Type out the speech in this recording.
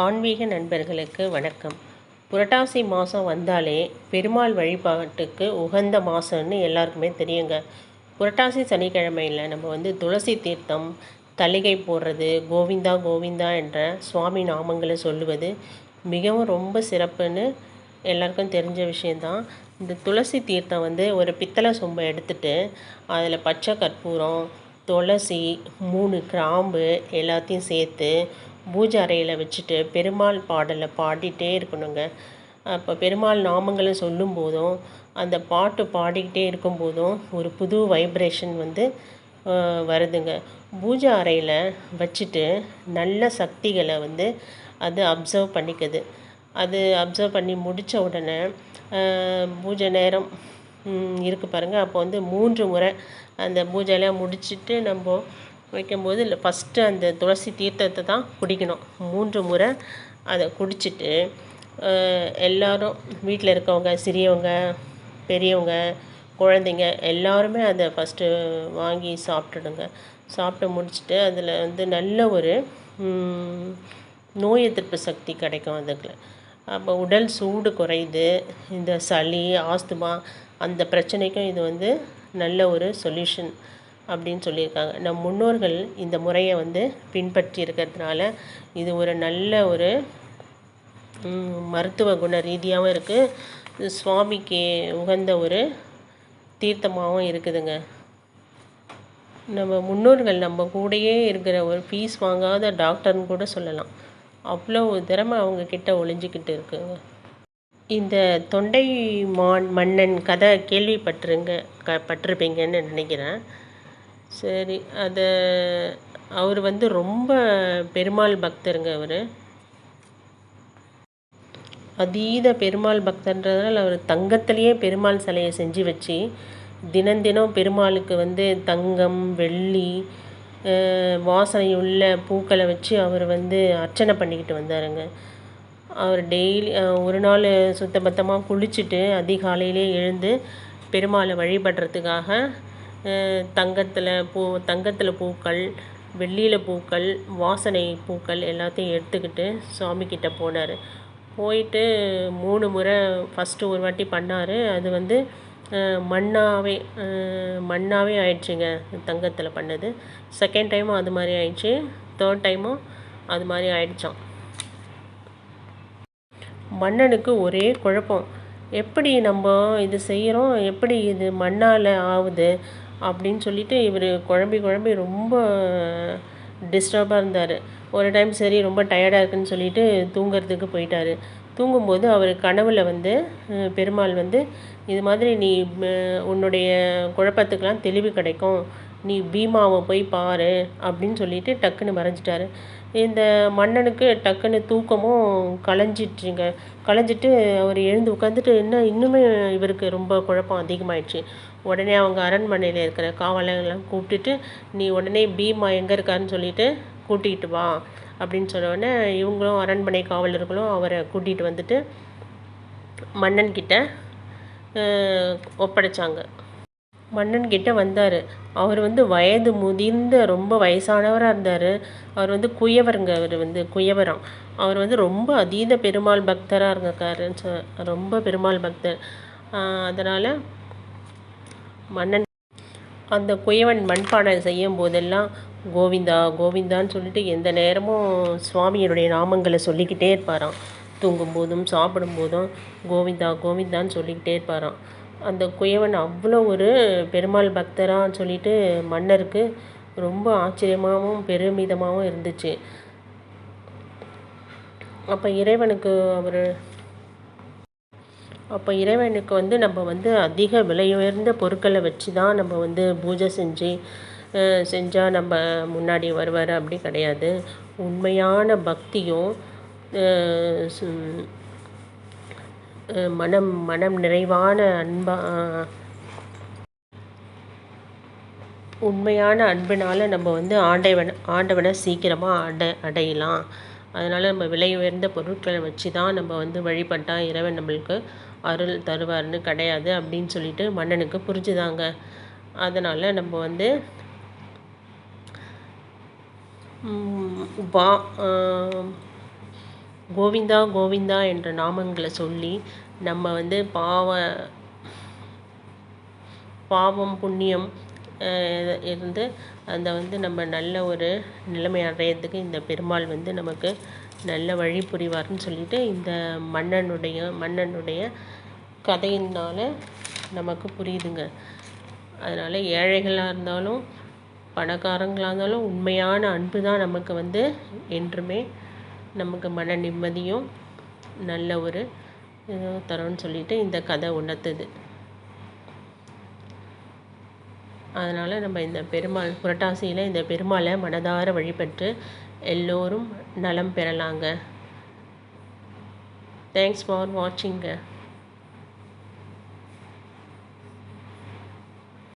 ஆன்மீக நண்பர்களுக்கு வணக்கம். புரட்டாசி மாதம் வந்தாலே பெருமாள் வழிபாட்டுக்கு உகந்த மாதம்னு எல்லாருக்குமே தெரியுங்க. புரட்டாசி சனிக்கிழமையில் நம்ம வந்து துளசி தீர்த்தம் தலிகை போடுறது கோவிந்தா கோவிந்தா என்ற சுவாமி நாமங்களை சொல்லுவது மிகவும் ரொம்ப சிறப்புன்னு எல்லாருக்கும் தெரிஞ்ச விஷயந்தான் இந்த துளசி தீர்த்தம் வந்து ஒரு பித்தளை சொம்பை எடுத்துட்டு அதில் பச்சை கற்பூரம் துளசி மூணு கிராம்பு எல்லாத்தையும் சேர்த்து பூஜை அறையில் வச்சுட்டு பெருமாள் பாடலை பாடிட்டே இருக்கணுங்க. அப்போ பெருமாள் நாமங்களை சொல்லும் போதும் அந்த பாட்டு பாடிக்கிட்டே இருக்கும் போதும் ஒரு புது வைப்ரேஷன் வந்து வருதுங்க. பூஜை அறையில் வச்சுட்டு நல்ல சக்திகளை வந்து அது அப்சர்வ் பண்ணிக்குது. அது அப்சர்வ் பண்ணி முடித்த உடனே பூஜை நேரம் இருக்குது இருக்கு பாருங்கள் அப்போ வந்து மூன்று முறை அந்த பூஜையெல்லாம் முடிச்சிட்டு நம்ம வைக்கும்போது இல்லை ஃபஸ்ட்டு அந்த துளசி தீர்த்தத்தை தான் குடிக்கணும். மூன்று முறை அதை குடிச்சிட்டு எல்லோரும் வீட்டில் இருக்கவங்க சிறியவங்க பெரியவங்க குழந்தைங்க எல்லாருமே அதை ஃபஸ்ட்டு வாங்கி சாப்பிட்டுடுங்க. சாப்பிட்டு முடிச்சுட்டு அதில் வந்து நல்ல ஒரு நோய் எதிர்ப்பு சக்தி கிடைக்கும் அதுக்குள்ள அப்போ உடல் சூடு குறையுது இந்த சளி ஆஸ்துமா அந்த பிரச்சனைக்கும் இது வந்து நல்ல ஒரு சொல்யூஷன் அப்படின்னு சொல்லியிருக்காங்க. நம் முன்னோர்கள் இந்த முறையை வந்து பின்பற்றி இருக்கிறதுனால இது ஒரு நல்ல ஒரு மருத்துவ குண ரீதியாகவும் இருக்குது சுவாமிக்கு உகந்த ஒரு தீர்த்தமாகவும் இருக்குதுங்க. நம்ம முன்னோர்கள் நம்ம கூடயே இருக்கிற ஒரு ஃபீஸ் வாங்காத டாக்டர்னு கூட சொல்லலாம். அவ்வளோ திறமை அவங்க கிட்ட ஒளிஞ்சிக்கிட்டு இருக்குங்க. இந்த தொண்டை மான் மன்னன் கதை கேள்விப்பட்டிருங்க க பட்டிருப்பீங்கன்னு நினைக்கிறேன். சரி அதை அவர் வந்து ரொம்ப பெருமாள் பக்தருங்க அவர். அதீத பெருமாள் பக்தன்றதுனால அவர் தங்கத்திலேயே பெருமாள் சிலையை செஞ்சு வச்சு தினம் தினம் பெருமாளுக்கு வந்து தங்கம் வெள்ளி வாசனை வாசனையுள்ள பூக்களை வச்சு அவர் வந்து அர்ச்சனை பண்ணிக்கிட்டு வந்தாருங்க. அவர் டெய்லி ஒரு நாள் சுத்தபத்தமாக குளிச்சுட்டு அதிகாலையிலே எழுந்து பெருமாளை வழிபடுறதுக்காக தங்கத்தில் பூ தங்கத்தில் பூக்கள் வெள்ளியில் பூக்கள் வாசனை பூக்கள் எல்லாத்தையும் எடுத்துக்கிட்டு சாமிக்கிட்ட போனார். போயிட்டு மூணு முறை ஃபஸ்ட்டு ஒரு வாட்டி பண்ணார். அது வந்து மண்ணாகவே மண்ணாவே மண்ணாவே ஆயிடுச்சுங்க தங்கத்தில் பண்ணது. செகண்ட் டைமும் அது மாதிரி ஆயிடுச்சு. தேர்ட் டைமும் அது மாதிரி ஆயிடுச்சாம். மன்னனுக்கு ஒரே குழப்பம். எப்படி நம்ம இது செய்கிறோம் எப்படி இது மண்ணால் ஆகுது அப்படின்னு சொல்லிட்டு இவர் குழம்பி குழம்பி ரொம்ப டிஸ்டர்பாக இருந்தார். ஒரு டைம் சரி ரொம்ப டயர்டாக இருக்குன்னு சொல்லிட்டு தூங்குறதுக்கு போயிட்டார். தூங்கும்போது அவர் கனவில் வந்து பெருமாள் வந்து இது மாதிரி நீ உன்னுடைய குழப்பத்துக்கெலாம் தெளிவு கிடைக்கும். நீ பீமாவை போய் பாரு அப்படின்னு சொல்லிட்டு டக்குன்னு வரைஞ்சிட்டாரு இந்த மன்னனுக்கு டக்குன்னு தூக்கமும் கலைஞ்சிட்டுங்க. கலைஞ்சிட்டு அவர் எழுந்து உட்காந்துட்டு என்ன இன்னுமே இவருக்கு ரொம்ப குழப்பம் அதிகமாயிடுச்சு. உடனே அவங்க அரண்மனையில் இருக்கிற காவலர்கள்லாம் கூப்பிட்டுட்டு நீ உடனே பீமா எங்கே இருக்காருன்னு சொல்லிட்டு கூட்டிகிட்டு வா. அப்படின்னு சொன்னோடனே இவங்களும் அரண்மனை காவலர்களும் அவரை கூட்டிகிட்டு வந்துட்டு மன்னன் கிட்ட ஒப்படைச்சாங்க. மன்னன் கிட்ட வந்தார். அவர் வந்து வயது முதிர்ந்த ரொம்ப வயசானவராக இருந்தார். அவர் வந்து குயவருங்க அவர் வந்து குயவராம். அவர் வந்து ரொம்ப அதீத பெருமாள் பக்தராக இருக்காருன்னு சொ- ரொம்ப பெருமாள் பக்தர். அதனால் மன்னன் அந்த குயவன் மண்பானை செய்யும் போதெல்லாம் கோவிந்தா கோவிந்தான்னு சொல்லிட்டு எந்த நேரமும் சுவாமியினுடைய நாமங்களை சொல்லிக்கிட்டே இருப்பாராம். தூங்கும்போதும் சாப்பிடும்போதும் கோவிந்தா கோவிந்தான்னு சொல்லிக்கிட்டே இருப்பாராம். அந்த குயவன் அவ்வளோ ஒரு பெருமாள் பக்தரான்னு சொல்லிட்டு மன்னருக்கு ரொம்ப ஆச்சரியமாகவும் பெருமிதமாகவும் இருந்துச்சு. அப்போ இறைவனுக்கு அவர் அப்போ இறைவனுக்கு வந்து நம்ம வந்து அதிக விலை உயர்ந்த பொருட்களை வச்சு தான் நம்ம வந்து பூஜை செஞ்சு செஞ்சால் நம்ம முன்னாடி வருவார் அப்படி கிடையாது. உண்மையான பக்தியும் மனம் மனம் நிறைவான அன்பா உண்மையான அன்பினால் நம்ம வந்து ஆண்டவன் ஆண்டவனை சீக்கிரமாக அடை அடையலாம். அதனால் நம்ம விலை உயர்ந்த பொருட்களை வச்சு தான் நம்ம வந்து வழிபட்டால் இறைவன் நம்மளுக்கு அருள் தருவார்னு கிடையாது அப்படின்னு சொல்லிட்டு மன்னனுக்கு புரிஞ்சுதாங்க. அதனால் நம்ம வந்து ம், வா கோவிந்தா கோவிந்தா என்ற நாமங்களை சொல்லி நம்ம வந்து பாவ பாவம் புண்ணியம் இருந்து அந்த வந்து நம்ம நல்ல ஒரு நிலைமை அடையிறதுக்கு இந்த பெருமாள் வந்து நமக்கு நல்ல வழி புரிவார்னு சொல்லிட்டு இந்த மன்னனுடைய மன்னனுடைய கதையினால் நமக்கு புரியுதுங்க. அதனால் ஏழைகளாக இருந்தாலும் பணக்காரங்களாக இருந்தாலும் உண்மையான அன்பு தான் நமக்கு வந்து என்றுமே நமக்கு மன நிம்மதியும் நல்ல ஒரு இதுவும் தரும்னு சொல்லிட்டு இந்த கதை உணர்த்துது. அதனால் நம்ம இந்த பெருமாள் புரட்டாசியில் இந்த பெருமாளை மனதார வழிபட்டு எல்லோரும் நலம் பெறலாங்க. Thanks for வாட்சிங்க